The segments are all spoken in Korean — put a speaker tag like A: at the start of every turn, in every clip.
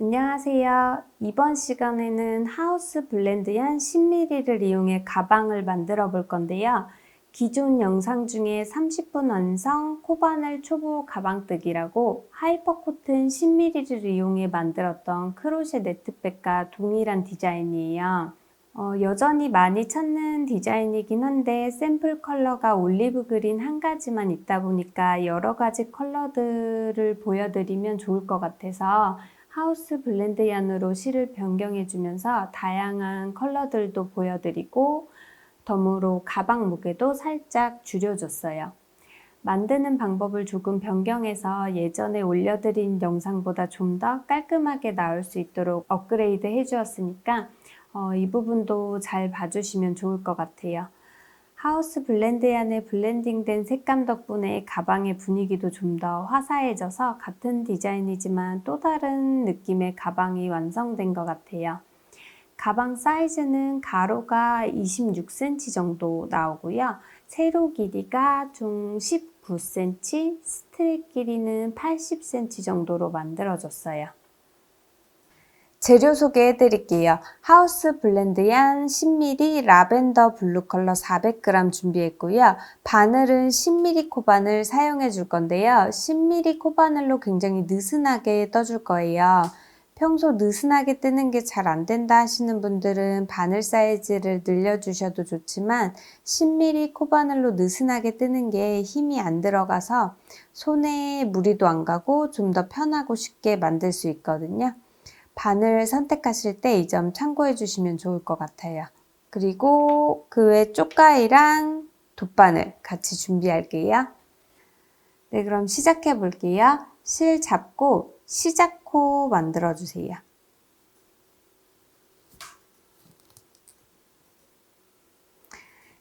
A: 안녕하세요. 이번 시간에는 하우스 블렌드한 10ml를 이용해 가방을 만들어 볼 건데요. 기존 영상 중에 30분 완성 코바늘 초보 가방뜨기라고 하이퍼코튼 10ml를 이용해 만들었던 크로셰 네트백과 동일한 디자인이에요. 어, 여전히 많이 찾는 디자인이긴 한데 샘플 컬러가 올리브 그린 한 가지만 있다 보니까 여러 가지 컬러들을 보여드리면 좋을 것 같아서 하우스 블렌드 얀으로 실을 변경해 주면서 다양한 컬러들도 보여드리고 덤으로 가방 무게도 살짝 줄여줬어요. 만드는 방법을 조금 변경해서 예전에 올려드린 영상보다 좀 더 깔끔하게 나올 수 있도록 업그레이드 해주었으니까 어, 이 부분도 잘 봐주시면 좋을 것 같아요. 하우스 블렌드 안에 블렌딩된 색감 덕분에 가방의 분위기도 좀 더 화사해져서 같은 디자인이지만 또 다른 느낌의 가방이 완성된 것 같아요. 가방 사이즈는 가로가 26cm 정도 나오고요. 세로 길이가 총 19cm, 스트릿 길이는 80cm 정도로 만들어졌어요. 재료 소개해 드릴게요. 하우스 블렌드얀 10ml 라벤더 블루 컬러 400g 준비했고요. 바늘은 10ml 코바늘 사용해 줄 건데요. 10ml 코바늘로 굉장히 느슨하게 떠줄 거예요. 평소 느슨하게 뜨는 게 잘 안 된다 하시는 분들은 바늘 사이즈를 늘려주셔도 좋지만 10mm 코바늘로 느슨하게 뜨는 게 힘이 안 들어가서 손에 무리도 안 가고 좀 더 편하고 쉽게 만들 수 있거든요. 바늘 선택하실 때 이 점 참고해 주시면 좋을 것 같아요. 그리고 그 외 쪽가이랑 돗바늘 같이 준비할게요. 네, 그럼 시작해 볼게요. 실 잡고 시작코 만들어 주세요.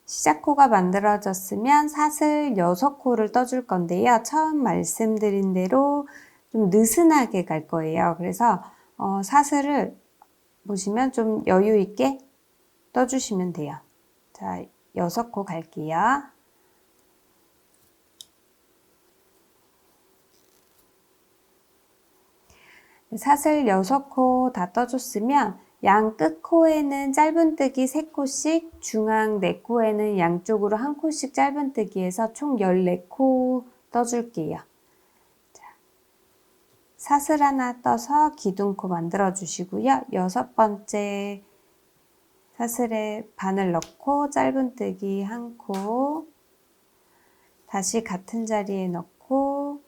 A: 시작코가 만들어졌으면 사슬 6코를 떠줄 건데요. 처음 말씀드린 대로 좀 느슨하게 갈 거예요. 그래서 어, 사슬을 보시면 좀 여유 있게 떠주시면 돼요. 자, 여섯 코 갈게요. 사슬 6코 다 떠줬으면 양 끝코에는 짧은뜨기 3코씩, 중앙 4코에는 양쪽으로 한 코씩 짧은뜨기 해서 총 14코 떠줄게요. 사슬 하나 떠서 기둥코 만들어 주시고요. 여섯 번째 사슬에 바늘 넣고 짧은뜨기 한 코, 다시 같은 자리에 넣고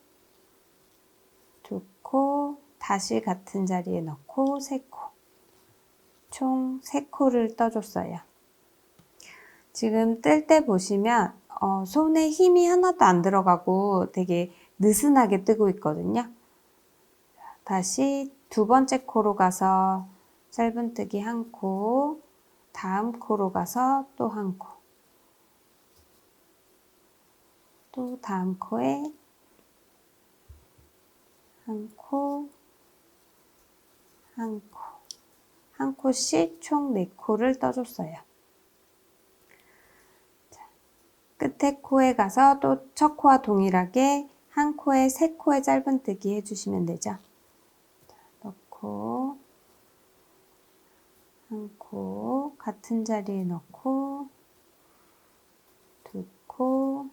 A: 두 코, 다시 같은 자리에 넣고 세 코, 총 세 코를 떠줬어요. 지금 뜰 때 보시면 어, 손에 힘이 하나도 안 들어가고 되게 느슨하게 뜨고 있거든요. 다시 두 번째 코로 가서 짧은뜨기 한 코, 다음 코로 가서 또 한 코, 또 다음 코에 한 코, 한 코, 한 코씩 총네 코를 떠줬어요. 자, 끝에 코에 가서 또 첫 코와 동일하게 한 코에 세 코의 짧은뜨기 해주시면 되죠. 넣고 한코 같은 자리에 넣고 두코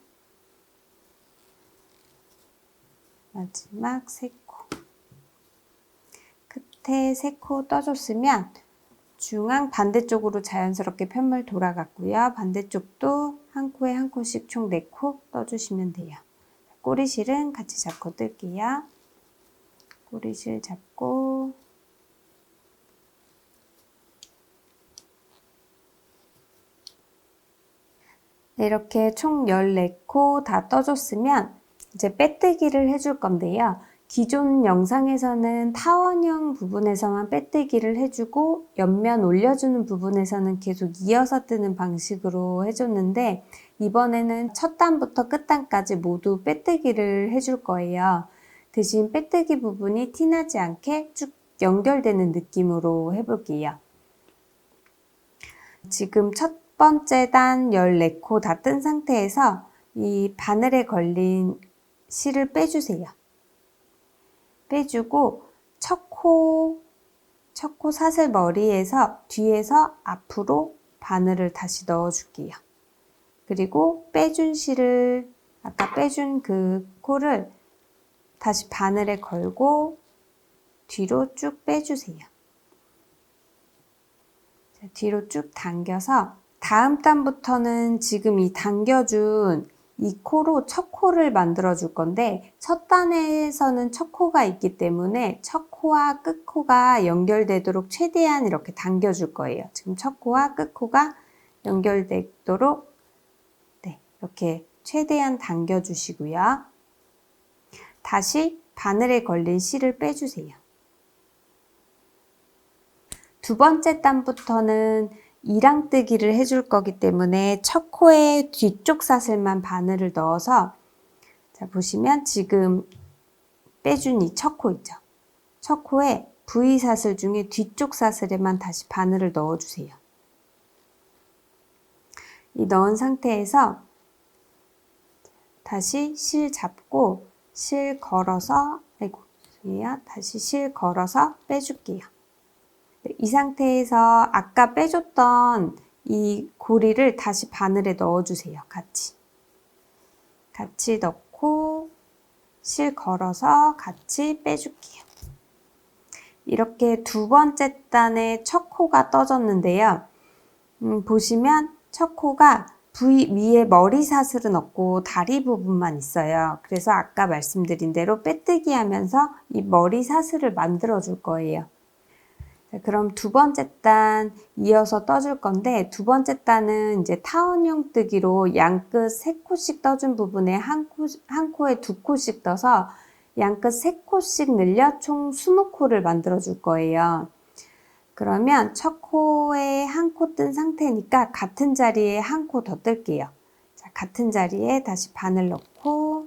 A: 마지막 세코 끝에 세코 떠줬으면 중앙 반대쪽으로 자연스럽게 편물 돌아갔고요. 반대쪽도 한 코에 한 코씩 총네코 떠주시면 돼요. 꼬리실은 같이 잡고 뜰게요. 꼬리실 잡고 네, 이렇게 총 14코 다 떠줬으면 이제 빼뜨기를 해줄 건데요. 기존 영상에서는 타원형 부분에서만 빼뜨기를 해주고 옆면 올려주는 부분에서는 계속 이어서 뜨는 방식으로 해줬는데 이번에는 첫 단부터 끝 단까지 모두 빼뜨기를 해줄 거예요. 대신 빼뜨기 부분이 티나지 않게 쭉 연결되는 느낌으로 해볼게요. 지금 첫 번째 단 14코 다 뜬 상태에서 이 바늘에 걸린 실을 빼주세요. 빼주고 첫 코 첫 코 사슬 머리에서 뒤에서 앞으로 바늘을 다시 넣어줄게요. 그리고 빼준 실을 아까 빼준 그 코를 다시 바늘에 걸고 뒤로 쭉 빼주세요. 자, 뒤로 쭉 당겨서 다음 단부터는 지금 이 당겨준 이 코로 첫 코를 만들어 줄 건데 첫 단에서는 첫 코가 있기 때문에 첫 코와 끝 코가 연결되도록 최대한 이렇게 당겨 줄 거예요. 지금 첫 코와 끝 코가 연결되도록 네, 이렇게 최대한 당겨 주시고요. 다시 바늘에 걸린 실을 빼주세요. 두 번째 단부터는 이랑뜨기를 해줄 거기 때문에 첫 코의 뒤쪽 사슬만 바늘을 넣어서 자 보시면 지금 빼준 이 첫 코 있죠. 첫 코에 V 사슬 중에 뒤쪽 사슬에만 다시 바늘을 넣어주세요. 이 넣은 상태에서 다시 실 잡고 실 걸어서 아이고 죄송해요. 다시 실 걸어서 빼줄게요. 네, 이 상태에서 아까 빼줬던 이 고리를 다시 바늘에 넣어주세요. 같이. 같이 넣고 실 걸어서 같이 빼줄게요. 이렇게 두 번째 단의 첫 코가 떠졌는데요. 음, 보시면 첫 코가 V 위에 머리 사슬은 없고 다리 부분만 있어요. 그래서 아까 말씀드린 대로 빼뜨기 하면서 이 머리 사슬을 만들어 줄 거예요. 자, 그럼 두 번째 단 이어서 떠줄 건데 두 번째 단은 이제 타원형 뜨기로 양끝 세 코씩 떠준 부분에 한, 코, 한 코에 두 코씩 떠서 양끝 세 코씩 늘려 총 20코를 만들어 줄 거예요. 그러면 첫 코에 한 코 뜬 상태니까 같은 자리에 한 코 더 뜰게요. 자, 같은 자리에 다시 바늘 넣고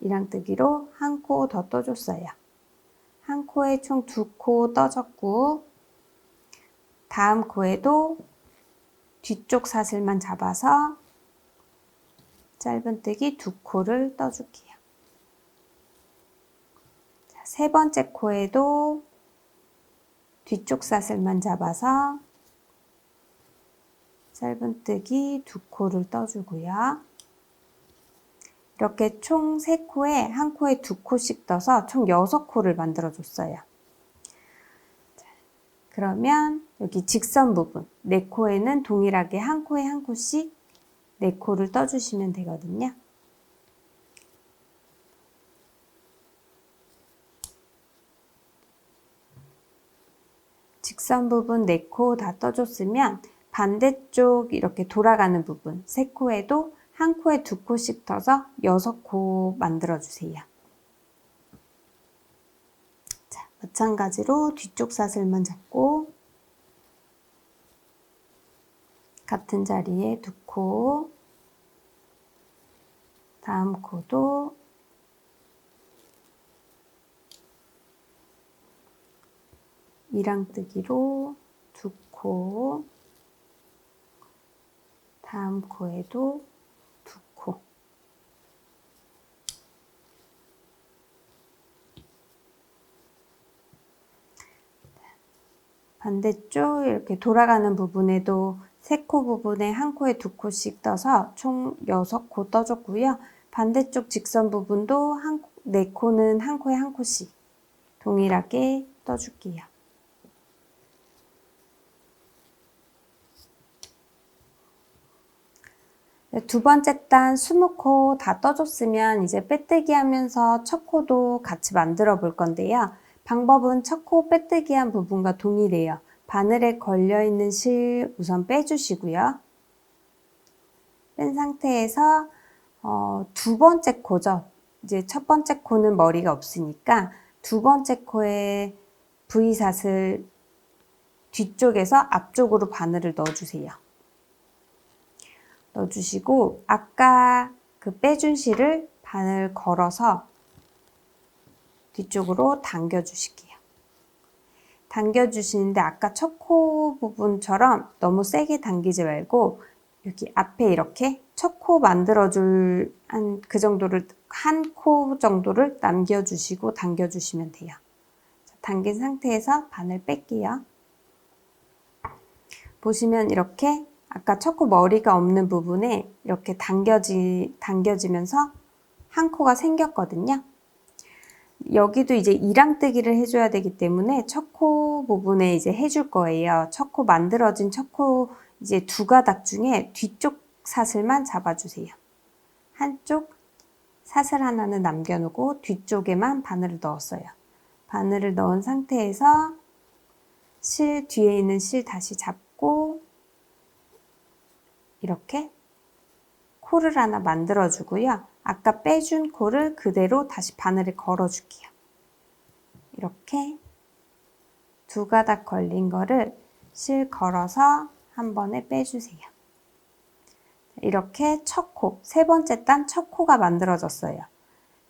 A: 이랑뜨기로 한 코 더 떠줬어요. 한 코에 총 두 코 떠졌고 다음 코에도 뒤쪽 사슬만 잡아서 짧은뜨기 두 코를 떠줄게요. 자, 세 번째 코에도 뒤쪽 사슬만 잡아서 짧은뜨기 두 코를 떠주고요. 이렇게 총 3코에 한 코에 두 코씩 떠서 총 6코를 만들어 줬어요. 그러면 여기 직선 부분 4코에는 동일하게 한 코에 한 코씩 4코를 떠주시면 되거든요. 직선 부분 4코 다 떠줬으면 반대쪽 이렇게 돌아가는 부분 3코에도 한 코에 두 코씩 떠서 여섯 코 만들어주세요. 자, 마찬가지로 뒤쪽 사슬만 잡고 같은 자리에 두 코, 다음 코도 이랑뜨기로 두 코, 다음 코에도 반대쪽 이렇게 돌아가는 부분에도 세 코 부분에 한 코에 두 코씩 떠서 총 여섯 코 떠줬고요. 반대쪽 직선 부분도 한, 네 코는 한 코에 한 코씩 동일하게 떠줄게요. 네, 두 번째 단 20코 다 떠줬으면 이제 빼뜨기 하면서 첫 코도 같이 만들어 볼 건데요. 방법은 첫코 빼뜨기 한 부분과 동일해요. 바늘에 걸려있는 실 우선 빼주시고요. 뺀 상태에서 어, 두 번째 코죠. 이제 첫 번째 코는 머리가 없으니까 두 번째 코에 V사슬 뒤쪽에서 앞쪽으로 바늘을 넣어주세요. 넣어주시고 아까 그 빼준 실을 바늘 걸어서 뒤쪽으로 당겨 주실게요. 당겨 주시는데 아까 첫 코 부분처럼 너무 세게 당기지 말고 여기 앞에 이렇게 첫 코 만들어줄 한 그 정도를 한 코 정도를 남겨주시고 당겨주시면 돼요. 자, 당긴 상태에서 바늘 뺄게요. 보시면 이렇게 아까 첫 코 머리가 없는 부분에 이렇게 당겨지, 당겨지면서 한 코가 생겼거든요. 여기도 이제 이랑뜨기를 해줘야 되기 때문에 첫 코 부분에 이제 해줄 거예요. 첫 코 만들어진 첫 코 이제 두 가닥 중에 뒤쪽 사슬만 잡아주세요. 한쪽 사슬 하나는 남겨놓고 뒤쪽에만 바늘을 넣었어요. 바늘을 넣은 상태에서 실 뒤에 있는 실 다시 잡고 이렇게 코를 하나 만들어 주고요. 아까 빼준 코를 그대로 다시 바늘에 걸어 줄게요. 이렇게 두 가닥 걸린 거를 실 걸어서 한 번에 빼주세요. 이렇게 첫 코, 세 번째 단 첫 코가 만들어졌어요.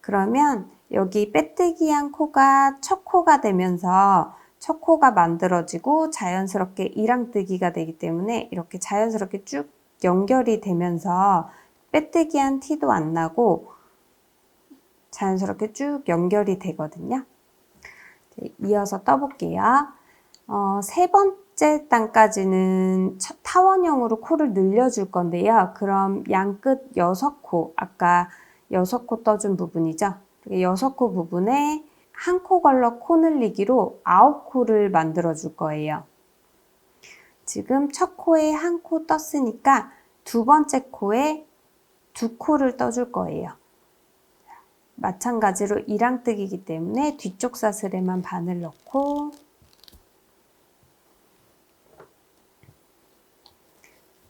A: 그러면 여기 빼뜨기한 코가 첫 코가 되면서 첫 코가 만들어지고 자연스럽게 이랑뜨기가 되기 때문에 이렇게 자연스럽게 쭉 연결이 되면서 빼뜨기한 티도 안 나고 자연스럽게 쭉 연결이 되거든요. 이어서 떠볼게요. 어, 세 번째 단까지는 타원형으로 코를 늘려줄 건데요. 그럼 양끝 여섯 코, 아까 여섯 코 떠준 부분이죠. 여섯 코 부분에 한 코 걸러 코 늘리기로 아홉 코를 만들어 줄 거예요. 지금 첫 코에 한 코 떴으니까 두 번째 코에 두 코를 떠줄 거예요. 마찬가지로 이랑뜨기이기 때문에 뒤쪽 사슬에만 바늘 넣고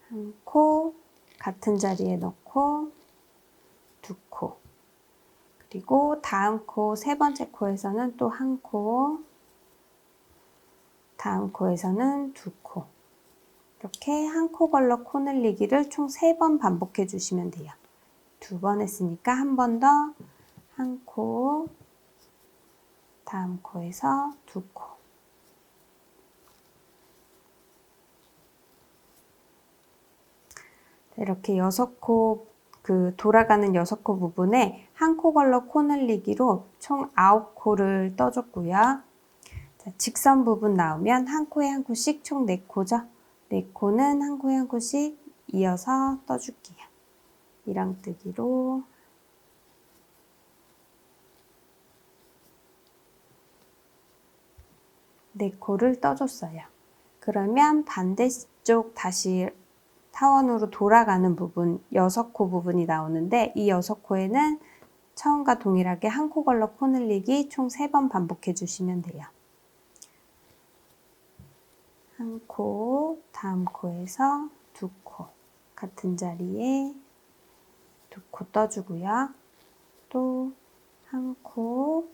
A: 한 코 같은 자리에 넣고 두 코 그리고 다음 코 세 번째 코에서는 또 한 코 다음 코에서는 두코 이렇게 한 코 걸러 코 늘리기를 총세번 반복해 주시면 돼요. 두 번 했으니까 한 번 더 한 코, 다음 코에서 두 코. 이렇게 여섯 코, 그 돌아가는 여섯 코 부분에 한 코 걸러 코 늘리기로 총 아홉 코를 떠줬고요. 자, 직선 부분 나오면 한 코에 한 코씩 총 네 코죠. 네 코는 한 코에 한 코씩 이어서 떠줄게요. 이랑뜨기로 네 코를 떠줬어요. 그러면 반대쪽 다시 타원으로 돌아가는 부분, 여섯 코 부분이 나오는데 이 여섯 코에는 처음과 동일하게 한 코 걸러 코 늘리기 총 세 번 반복해 주시면 돼요. 한 코, 다음 코에서 두 코, 같은 자리에 두 코 떠주고요. 또 한 코,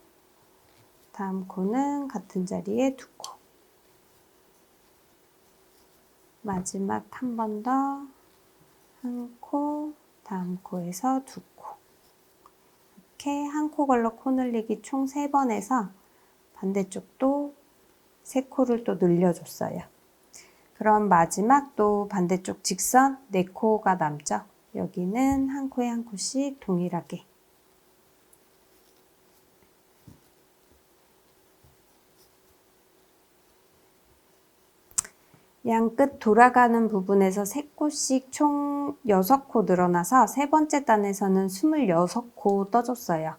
A: 다음 코는 같은 자리에 두 코. 마지막 한 번 더 한 코, 다음 코에서 두 코. 이렇게 한 코 걸러 코 늘리기 총 세번 해서 반대쪽도 세 코를 또 늘려줬어요. 그럼 마지막 또 반대쪽 직선 네 코가 남죠. 여기는 한 코에 한 코씩 동일하게 양 끝 돌아가는 부분에서 3코씩 총 6코 늘어나서 세 번째 단에서는 26코 떠줬어요.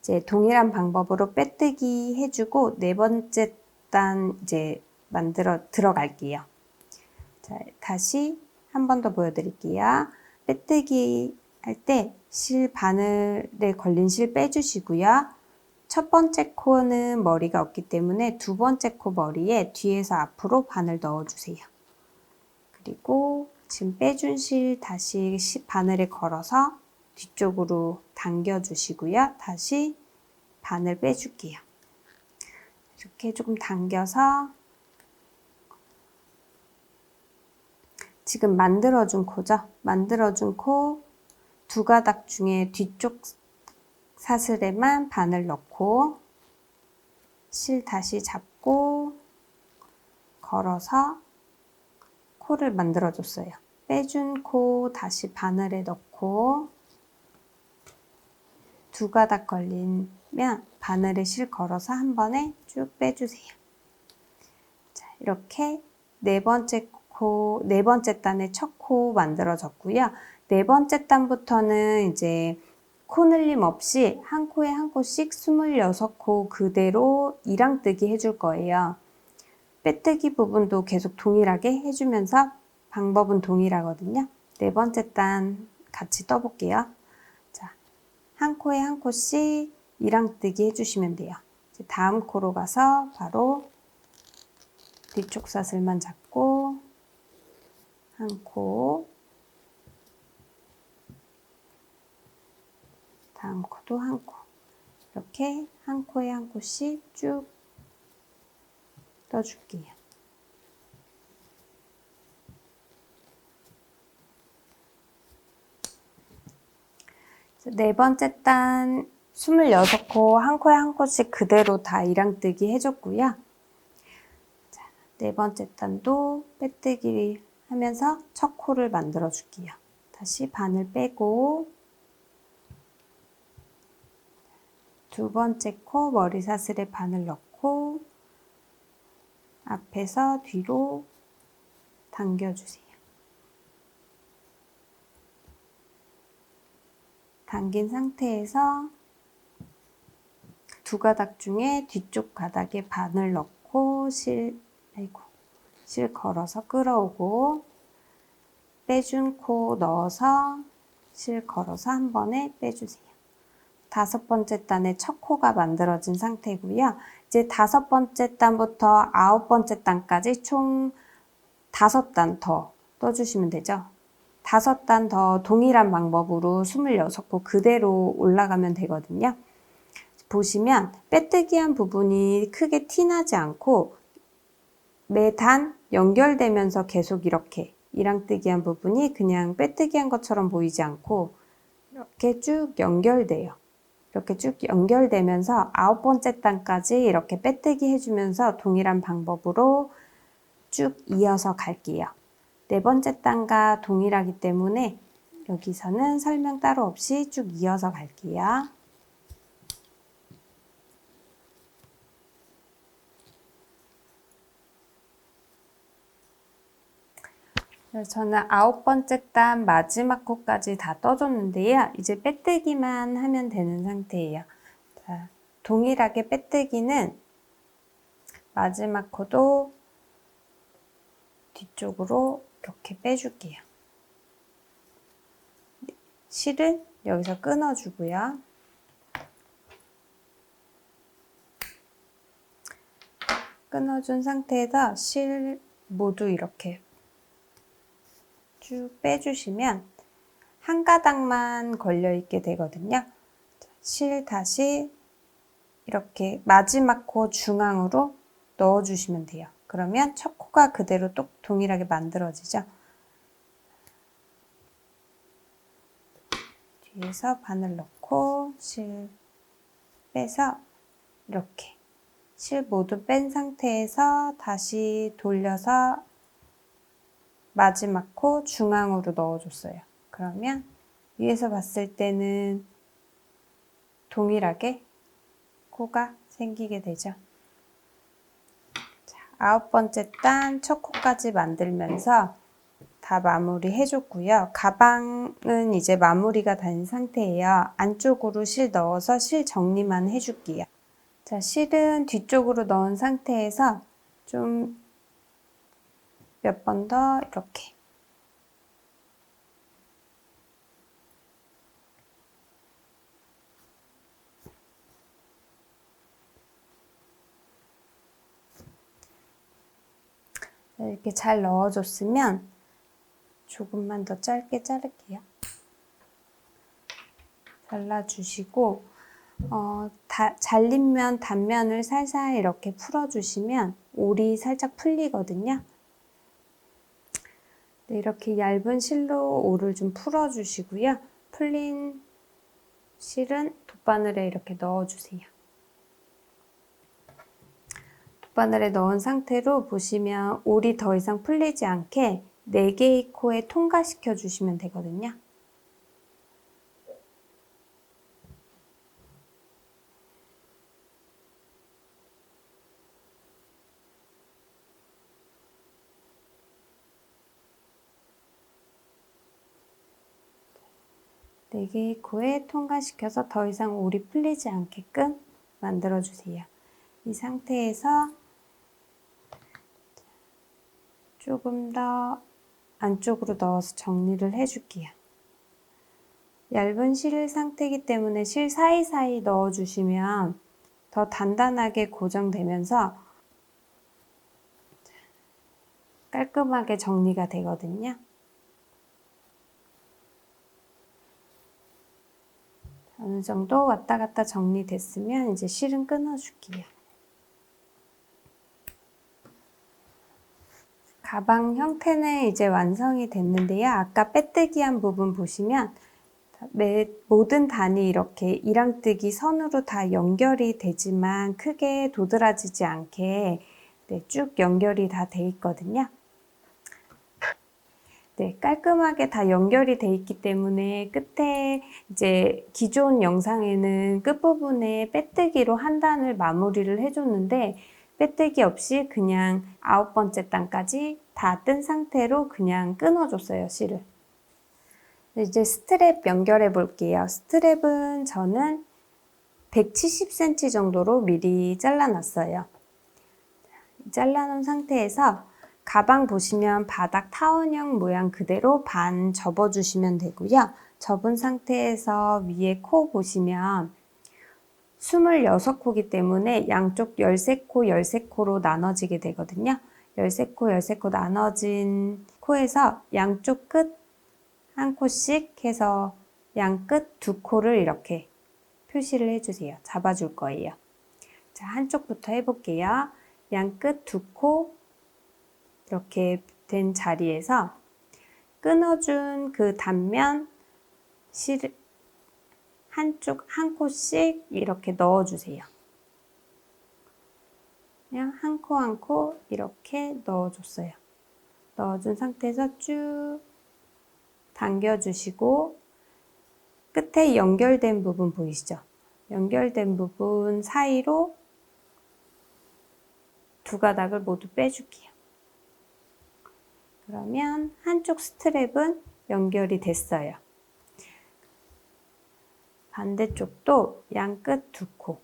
A: 이제 동일한 방법으로 빼뜨기 해주고 네 번째 단 이제 만들어 들어갈게요. 자, 다시 한 번 더 보여드릴게요. 빼뜨기 할 때 실 바늘에 걸린 실 빼주시고요. 첫 번째 코는 머리가 없기 때문에 두 번째 코 머리에 뒤에서 앞으로 바늘 넣어주세요. 그리고 지금 빼준 실 다시 바늘에 걸어서 뒤쪽으로 당겨주시고요. 다시 바늘 빼줄게요. 이렇게 조금 당겨서 지금 만들어준 코죠. 만들어준 코 두 가닥 중에 뒤쪽 사슬에만 바늘 넣고 실 다시 잡고 걸어서 코를 만들어 줬어요. 빼준 코 다시 바늘에 넣고 두 가닥 걸리면 바늘에 실 걸어서 한 번에 쭉 빼주세요. 자, 이렇게 네 번째 코, 네 번째 단의 첫코 만들어졌고요. 네 번째 단부터는 이제 코 늘림 없이 한 코에 한 코씩 26코 그대로 이랑뜨기 해줄 거예요. 빼뜨기 부분도 계속 동일하게 해주면서 방법은 동일하거든요. 네 번째 단 같이 떠볼게요. 자, 한 코에 한 코씩 이랑뜨기 해주시면 돼요. 다음 코로 가서 바로 뒤쪽 사슬만 잡고 한 코, 다음 코도 한 코. 이렇게 한 코에 한 코씩 쭉 떠줄게요. 네 번째 단 26코 한 코에 한 코씩 그대로 다 이랑뜨기 해줬고요. 자, 네 번째 단도 빼뜨기 하면서 첫 코를 만들어 줄게요. 다시 바늘 빼고 두 번째 코 머리 사슬에 바늘 넣고 앞에서 뒤로 당겨주세요. 당긴 상태에서 두 가닥 중에 뒤쪽 가닥에 바늘 넣고 실, 아이고, 실 걸어서 끌어오고 빼준 코 넣어서 실 걸어서 한 번에 빼주세요. 다섯 번째 단의 첫 코가 만들어진 상태고요. 이제 다섯 번째 단부터 아홉 번째 단까지 총 다섯 단 더 떠주시면 되죠. 다섯 단 더 동일한 방법으로 26코 그대로 올라가면 되거든요. 보시면 빼뜨기한 부분이 크게 티나지 않고 매단 연결되면서 계속 이렇게 이랑뜨기한 부분이 그냥 빼뜨기한 것처럼 보이지 않고 이렇게 쭉 연결돼요. 이렇게 쭉 연결되면서 아홉 번째 단까지 이렇게 빼뜨기 해주면서 동일한 방법으로 쭉 이어서 갈게요. 네 번째 단과 동일하기 때문에 여기서는 설명 따로 없이 쭉 이어서 갈게요. 그래서 저는 아홉 번째 단 마지막 코까지 다 떠줬는데요. 이제 빼뜨기만 하면 되는 상태예요. 자, 동일하게 빼뜨기는 마지막 코도 뒤쪽으로 이렇게 빼줄게요. 실은 여기서 끊어주고요. 끊어준 상태에서 실 모두 이렇게 쭉 빼주시면 한 가닥만 걸려 있게 되거든요. 실 다시 이렇게 마지막 코 중앙으로 넣어주시면 돼요. 그러면 첫 코가 그대로 똑 동일하게 만들어지죠. 뒤에서 바늘 넣고 실 빼서 이렇게 실 모두 뺀 상태에서 다시 돌려서 마지막 코 중앙으로 넣어줬어요. 그러면 위에서 봤을 때는 동일하게 코가 생기게 되죠. 자, 아홉 번째 단 첫 코까지 만들면서 다 마무리 해줬고요. 가방은 이제 마무리가 된 상태예요. 안쪽으로 실 넣어서 실 정리만 해줄게요. 자, 실은 뒤쪽으로 넣은 상태에서 좀 몇 번 더 이렇게 이렇게 잘 넣어줬으면 조금만 더 짧게 자를게요. 잘라주시고 어, 다, 잘린 면 단면을 살살 이렇게 풀어주시면 올이 살짝 풀리거든요. 네, 이렇게 얇은 실로 올을 좀 풀어주시고요. 풀린 실은 돗바늘에 이렇게 넣어주세요. 돗바늘에 넣은 상태로 보시면 올이 더 이상 풀리지 않게 4개의 코에 통과시켜 주시면 되거든요. 네 개의 코에 통과시켜서 더 이상 올이 풀리지 않게끔 만들어 주세요. 이 상태에서 조금 더 안쪽으로 넣어서 정리를 해줄게요. 얇은 실 상태이기 때문에 실 사이사이 넣어주시면 더 단단하게 고정되면서 깔끔하게 정리가 되거든요. 어느 정도 왔다 갔다 정리됐으면 이제 실은 끊어줄게요. 가방 형태는 이제 완성이 됐는데요. 아까 빼뜨기한 부분 보시면 매, 모든 단이 이렇게 이랑뜨기 선으로 다 연결이 되지만 크게 도드라지지 않게 네, 쭉 연결이 다 돼 있거든요. 네, 깔끔하게 다 연결이 돼 있기 때문에 끝에 이제 기존 영상에는 끝부분에 빼뜨기로 한 단을 마무리를 해줬는데 빼뜨기 없이 그냥 아홉 번째 단까지 다 뜬 상태로 그냥 끊어줬어요, 실을. 이제 스트랩 연결해 볼게요. 스트랩은 저는 170cm 정도로 미리 잘라놨어요. 잘라놓은 상태에서 가방 보시면 바닥 타원형 모양 그대로 반 접어주시면 되고요. 접은 상태에서 위에 코 보시면 26코기 때문에 양쪽 13코, 13코로 나눠지게 되거든요. 13코, 13코 나눠진 코에서 양쪽 끝 한 코씩 해서 양 끝 두 코를 이렇게 표시를 해주세요. 잡아줄 거예요. 자, 한쪽부터 해볼게요. 양 끝 두 코 이렇게 된 자리에서 끊어준 그 단면 실 한쪽 한 코씩 이렇게 넣어주세요. 그냥 한 코 한 코 이렇게 넣어줬어요. 넣어준 상태에서 쭉 당겨주시고 끝에 연결된 부분 보이시죠? 연결된 부분 사이로 두 가닥을 모두 빼줄게요. 그러면 한쪽 스트랩은 연결이 됐어요. 반대쪽도 양끝 두 코.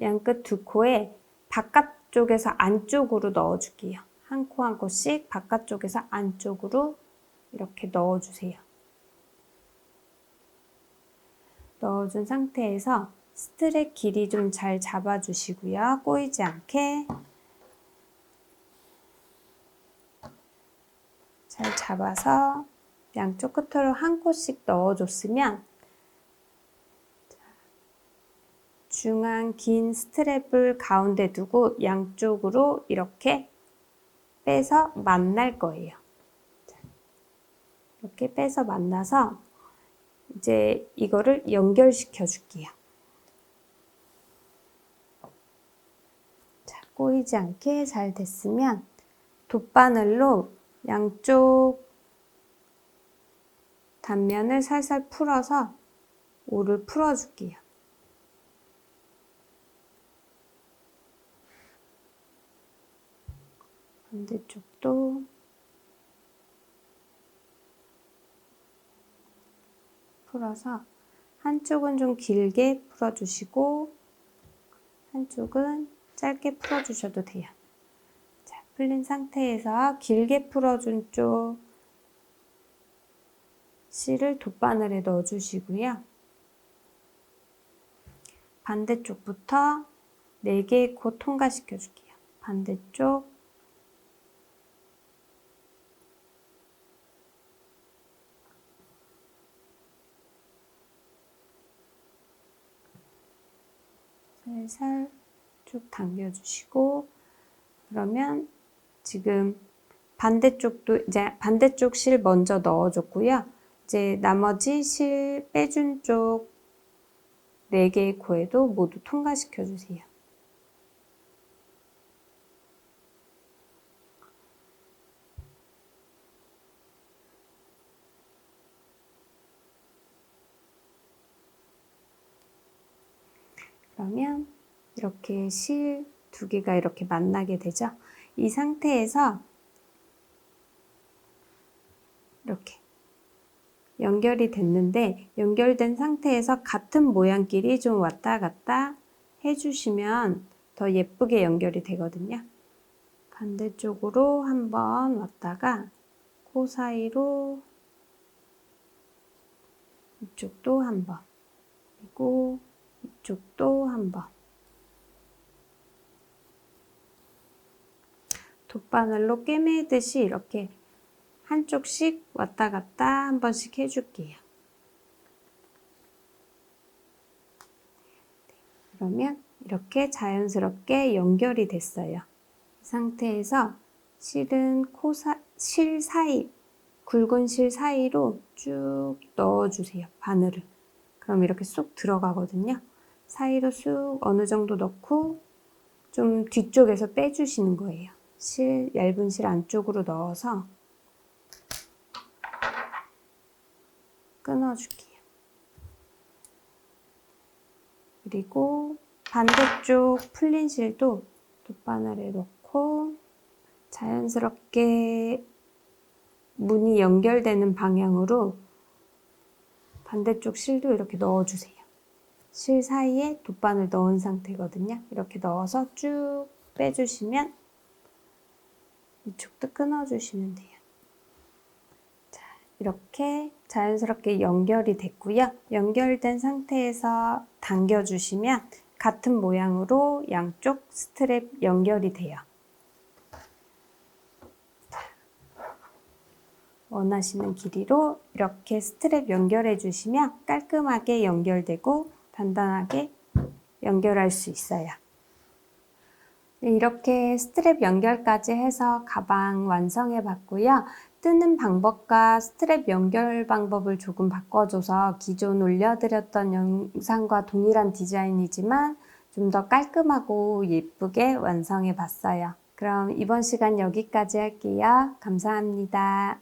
A: 양끝 두 코에 바깥쪽에서 안쪽으로 넣어줄게요. 한 코 한 코씩 바깥쪽에서 안쪽으로 이렇게 넣어주세요. 넣어준 상태에서 스트랩 길이 좀 잘 잡아주시고요. 꼬이지 않게 잘 잡아서 양쪽 끝으로 한 코씩 넣어줬으면 중앙 긴 스트랩을 가운데 두고 양쪽으로 이렇게 빼서 만날 거예요. 이렇게 빼서 만나서 이제 이거를 연결시켜 줄게요. 자, 꼬이지 않게 잘 됐으면 돗바늘로 양쪽 단면을 살살 풀어서 오를 풀어줄게요. 반대쪽도 풀어서 한쪽은 좀 길게 풀어주시고 한쪽은 짧게 풀어주셔도 돼요. 자, 풀린 상태에서 길게 풀어준 쪽 실을 돗바늘에 넣어주시고요. 반대쪽부터 4개의 코 통과시켜 줄게요. 반대쪽 살살 쭉 당겨주시고 그러면 지금 반대쪽도 이제 반대쪽 실 먼저 넣어줬고요. 이제 나머지 실 빼준 쪽 4개의 코에도 모두 통과시켜 주세요. 그러면 이렇게 실 두 개가 이렇게 만나게 되죠. 이 상태에서 이렇게 연결이 됐는데 연결된 상태에서 같은 모양끼리 좀 왔다 갔다 해주시면 더 예쁘게 연결이 되거든요. 반대쪽으로 한번 왔다가 코 사이로 이쪽도 한번 그리고 이쪽도 한번 돗바늘로 꿰매듯이 이렇게 한쪽씩 왔다 갔다 한 번씩 해줄게요. 그러면 이렇게 자연스럽게 연결이 됐어요. 이 상태에서 실은 코 사, 실 사이, 굵은 실 사이로 쭉 넣어주세요. 바늘을. 그럼 이렇게 쏙 들어가거든요. 사이로 쑥 어느 정도 넣고 좀 뒤쪽에서 빼주시는 거예요. 실, 얇은 실 안쪽으로 넣어서 끊어줄게요. 그리고 반대쪽 풀린 실도 돗바늘에 놓고 자연스럽게 문이 연결되는 방향으로 반대쪽 실도 이렇게 넣어주세요. 실 사이에 돗바늘 넣은 상태거든요. 이렇게 넣어서 쭉 빼주시면 이쪽도 끊어주시면 돼요. 자, 이렇게 자연스럽게 연결이 됐고요. 연결된 상태에서 당겨주시면 같은 모양으로 양쪽 스트랩 연결이 돼요. 원하시는 길이로 이렇게 스트랩 연결해 주시면 깔끔하게 연결되고 단단하게 연결할 수 있어요. 네, 이렇게 스트랩 연결까지 해서 가방 완성해 봤고요. 뜨는 방법과 스트랩 연결 방법을 조금 바꿔줘서 기존 올려드렸던 영상과 동일한 디자인이지만 좀 더 깔끔하고 예쁘게 완성해 봤어요. 그럼 이번 시간 여기까지 할게요. 감사합니다.